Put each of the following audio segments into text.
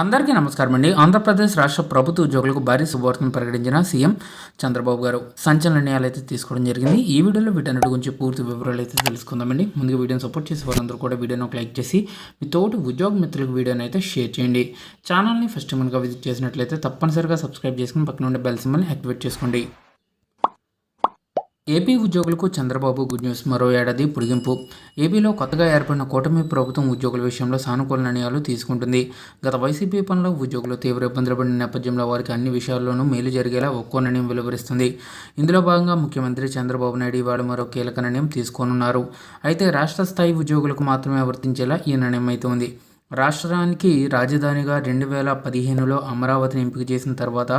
అందరికీ నమస్కారం అండి. ఆంధ్రప్రదేశ్ రాష్ట్ర ప్రభుత్వ ఉద్యోగులకు భారీ శుభవార్తను ప్రకటించిన సీఎం చంద్రబాబు గారు సంచలన నిర్ణయాలు అయితే తీసుకోవడం జరిగింది. ఈ వీడియోలో వీటన్నిటి గురించి పూర్తి వివరాలు అయితే తెలుసుకుందామండి. ముందుగా వీడియోని సపోర్ట్ చేసే వారందరూ కూడా వీడియోని ఒక లైక్ చేసి మీ తోటి ఉద్యోగ మిత్రులకు వీడియోని అయితే షేర్ చేయండి. ఛానల్ని ఫస్ట్ మనగా విజిట్ చేసినట్లయితే తప్పనిసరిగా సబ్స్క్రైబ్ చేసుకుని పక్కన ఉండే బెల్ సింబల్ని యాక్టివేట్ చేసుకోండి. ఏపీ ఉద్యోగులకు చంద్రబాబు గుడ్ న్యూస్ మరో ఏడాది పొడిగింపు. ఏపీలో కొత్తగా ఏర్పడిన కూటమి ప్రభుత్వం ఉద్యోగుల విషయంలో సానుకూల నిర్ణయాలు తీసుకుంటుంది. గత వైసీపీ పనిలో ఉద్యోగులు తీవ్ర ఇబ్బందులు పడిన నేపథ్యంలో వారికి అన్ని విషయాల్లోనూ మేలు జరిగేలా ఒక్కో నిర్ణయం వెలువరిస్తుంది. ఇందులో భాగంగా ముఖ్యమంత్రి చంద్రబాబు నాయుడు ఇవాళ మరో కీలక నిర్ణయం తీసుకోనున్నారు. అయితే రాష్ట్ర స్థాయి ఉద్యోగులకు మాత్రమే వర్తించేలా ఈ నిర్ణయం అయితే ఉంది. రాష్ట్రానికి రాజధానిగా రెండు వేల పదిహేనులో అమరావతిని ఎంపిక చేసిన తర్వాత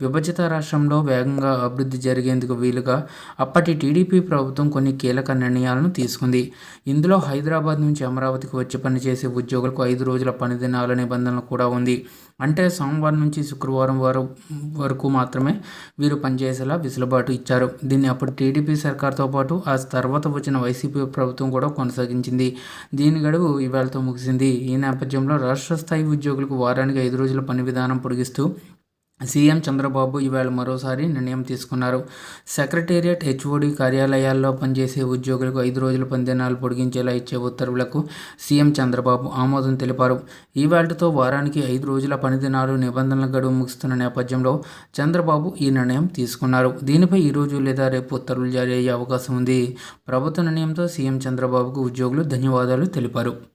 విభజిత రాష్ట్రంలో వేగంగా అభివృద్ధి జరిగేందుకు వీలుగా అప్పటి టీడీపీ ప్రభుత్వం కొన్ని కీలక నిర్ణయాలను తీసుకుంది. ఇందులో హైదరాబాద్ నుంచి అమరావతికి వచ్చి పనిచేసే ఉద్యోగులకు ఐదు రోజుల పనిదినాల నిబంధనలు కూడా ఉంది. అంటే సోమవారం నుంచి శుక్రవారం వారం వరకు మాత్రమే వీరు పనిచేసేలా విసులుబాటు ఇచ్చారు. దీన్ని అప్పుడు టీడీపీ సర్కార్తో పాటు ఆ తర్వాత వచ్చిన వైసీపీ ప్రభుత్వం కూడా కొనసాగించింది. దీని గడువు ఇవాళతో ముగిసింది. ఈ నేపథ్యంలో రాష్ట్ర స్థాయి ఉద్యోగులకు వారానికి ఐదు రోజుల పని విధానం పొడిగిస్తూ సీఎం చంద్రబాబు ఇవాళ మరోసారి నిర్ణయం తీసుకున్నారు. సెక్రటేరియట్ హెచ్ఓడి కార్యాలయాల్లో పనిచేసే ఉద్యోగులకు ఐదు రోజుల పనిదినాలు పొడిగించేలా ఇచ్చే ఉత్తర్వులకు సీఎం చంద్రబాబు ఆమోదం తెలిపారు. ఈవేళతో వారానికి ఐదు రోజుల పనిదినాలు నిబంధనల గడువు ముగుస్తున్న నేపథ్యంలో చంద్రబాబు ఈ నిర్ణయం తీసుకున్నారు. దీనిపై ఈరోజు లేదా రేపు ఉత్తర్వులు జారీ అయ్యే అవకాశం ఉంది. ప్రభుత్వ నిర్ణయంతో సీఎం చంద్రబాబుకు ఉద్యోగులు ధన్యవాదాలు తెలిపారు.